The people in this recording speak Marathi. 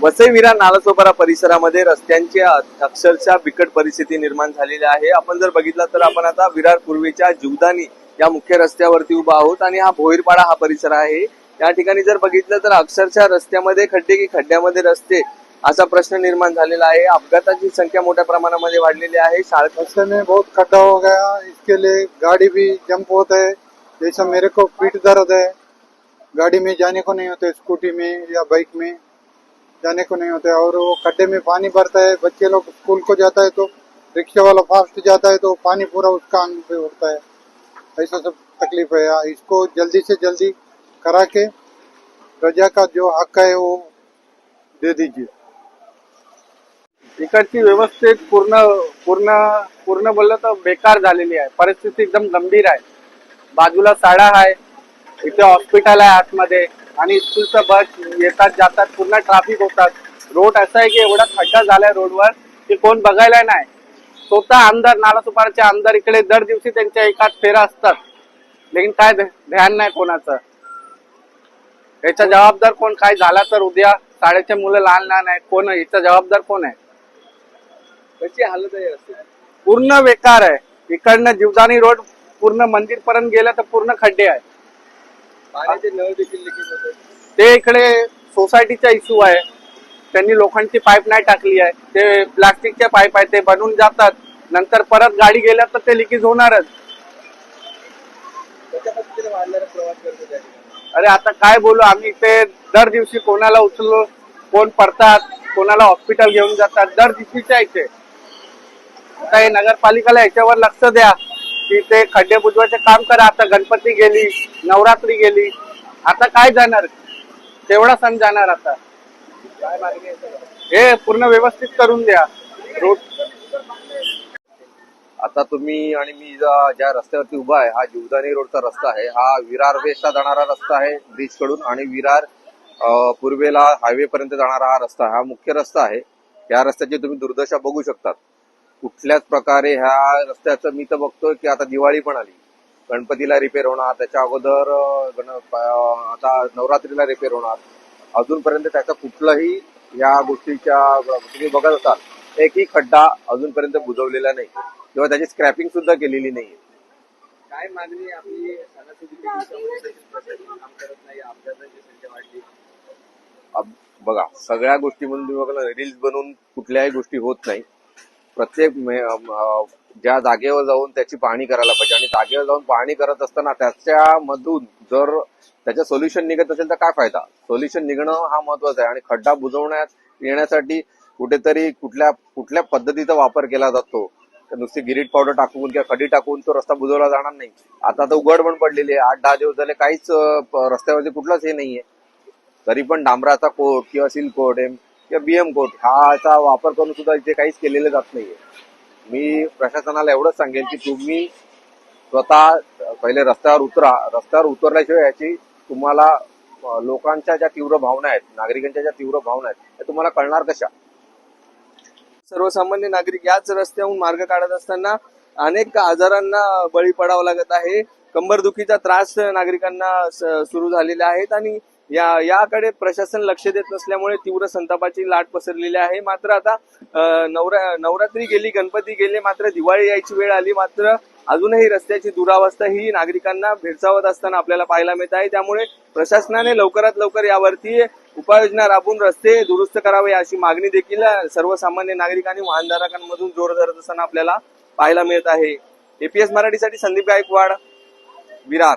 वसईविरा नालासोपारा परिसरामध्ये रस्त्यांची अक्षरशः बिकट परिस्थिती निर्माण झालेली आहे. आपण जर बघितलं तर आपण आता विरार पूर्वेच्या जीवदानी या मुख्य रस्त्यावरती उभा आहोत आणि हा भोईरपाडा हा परिसर आहे. या ठिकाणी जर बघितलं तर अक्षरशः रस्त्यामध्ये खड्डे की खड्ड्यामध्ये रस्ते असा प्रश्न निर्माण झालेला आहे. अपघाताची संख्या मोठ्या प्रमाणामध्ये वाढलेली आहे. शाळा में बहुत खड्डा हो गया. इसके लिए गाड़ी भी जंप होता है जैसा मेरे को पीठ दर्द है. गाड़ी में जाने को नहीं होता. स्कूटी में या बाइक में. जाने को नहीं होता है और वो खड्डे में पानी भरता है, बच्चे लोग स्कूल को जाता है तो रिक्शा वाला फास्ट जाता है तो पानी पूरा उसका अंग पे उठता है। ऐसा सब तकलीफ़ है। इसको जल्दी से जल्दी करा के प्रजा का जो हक है वो दे दीजिए। इकडची व्यवस्थित पूर्ण पूर्ण पूर्ण बोललं तर बेकार आहे. परिस्थिती एकदम गंभीर आहे. बाजूला साडा आहे. इथे हॉस्पिटल आहे आतमध्ये. आणि स्कूलचं बस येतात जातात पूर्ण ट्रॅफिक होतात. रोड असा आहे की एवढा खड्डा झालाय रोडवर की कोण बघायला नाही. स्वतः आमदार नालासोपाराचे आमदार इकडे दर दिवशी त्यांच्या एकाच फेरा असतात. लेकिन काय ध्य- ध्यान नाही कोणाचं. याचा जबाबदार कोण? काय झाला तर उद्या शाळेचे मुलं लहान लहान आहेत. कोण? याचा जबाबदार कोण आहे? कशी हालत आहे? पूर्ण बेकार आहे. इकडनं जीवदानी रोड पूर्ण मंदिर पर्यंत गेलं तर पूर्ण खड्डे आहे पाण्याचे नळ देखील लिकेज होत आहेत. ते इकडे सोसायटीचा इश्यू आहे. त्यांनी लोखंडची पाईप नाही टाकली आहे. ते प्लास्टिकचे पाईप आहे ते बनून जातात. नंतर परत गाडी गेल्या तर ते लिकेज होणारच? अरे आता काय बोलू आम्ही इथे दर दिवशी कोणाला उचललो कोण पडतात कोणाला हॉस्पिटल घेऊन जातात दर दिवशीच्या इथे. आता हे नगरपालिकेला याच्यावर लक्ष द्या. की ते खड्डे बुजवायचे काम करा. आता गणपती गेली नवरात्री गेली. आता काय जाणार? तेवढा सण जाणार आता. हे पूर्ण व्यवस्थित करून द्या. रोड आता तुम्ही आणि मी ज्या रस्त्यावरती उभा आहे हा जीवदानी रोडचा रस्ता आहे. हा विरार वेस्टला जाणारा रस्ता आहे ब्रिजकडून आणि विरार पूर्वेला हायवे पर्यंत जाणारा हा रस्ता हा मुख्य रस्ता आहे. या रस्त्याची तुम्ही दुर्दशा बघू शकतात. कुठल्याच प्रकारे ह्या रस्त्याचं मी तर बघतोय की आता दिवाळी पण आली. गणपतीला रिपेअर होणार त्याच्या अगोदर आता नवरात्रीला रिपेअर होणार. अजूनपर्यंत त्याचा कुठलाही या गोष्टीच्या तुम्ही बघत असाल एकही खड्डा अजूनपर्यंत बुजवलेला नाही. किंवा त्याची स्क्रॅपिंग सुद्धा केलेली नाही. काय मागणी आपली बघा सगळ्या गोष्टीमधून तुम्ही बघा रील्स बनवून कुठल्याही गोष्टी होत नाही. प्रत्येक ज्या जागेवर जाऊन त्याची पाहणी करायला पाहिजे. आणि जागेवर जाऊन पाहणी करत असताना त्याच्यामधून जर त्याचं सोल्युशन निघत असेल तर काय फायदा? सोल्युशन निघणं हा महत्त्वाचा आहे. आणि खड्डा बुजवण्यात येण्यासाठी कुठेतरी कुठल्या कुठल्या पद्धतीचा वापर केला जातो. नुसती गिरीट पावडर टाकून किंवा खडी टाकून तो रस्ता बुजवला जाणार नाही. आता तर उघड पण पडलेली आहे. आठ दहा दिवस झाले काहीच रस्त्यावरती कुठलाच हे नाहीये. तरी पण डांबराचा कोट किंवा सिल्क कोट आहे किंवा बीएम कोट ह्याचा वापर करून सुद्धा इथे काहीच केलेलं जात नाहीये. मी प्रशासनाला एवढंच सांगेन की तुम्ही स्वतः पहिले रस्त्यावर उतरा. रस्त्यावर उतरल्याशिवाय याची तुम्हाला लोकांच्या ज्या तीव्र भावना आहेत नागरिकांच्या ज्या तीव्र भावना आहेत त्या तुम्हाला कळणार कशा? सर्वसामान्य नागरिक याच रस्त्याहून मार्ग काढत असताना अनेक आजारांना बळी पडावं लागत आहे. कंबरदुखीचा त्रास नागरिकांना सुरू झालेले आहेत आणि या याकडे प्रशासन लक्ष देत नसल्यामुळे तीव्र संतापाची लाट पसरलेली आहे. मात्र आता नवरा नवरात्री गेली गणपती गेले मात्र दिवाळी यायची वेळ आली मात्र अजूनही रस्त्याची दुरावस्था ही नागरिकांना भेडसावत असताना आपल्याला पाहायला मिळत आहे. त्यामुळे प्रशासनाने लवकरात लवकर यावरती उपाययोजना राबवून रस्ते दुरुस्त करावे अशी मागणी देखील सर्वसामान्य नागरिक आणि वाहनधारकांमधून जोर धरत असताना आपल्याला पाहायला मिळत आहे. एपीएस मराठीसाठी संदीप गायकवाड विरार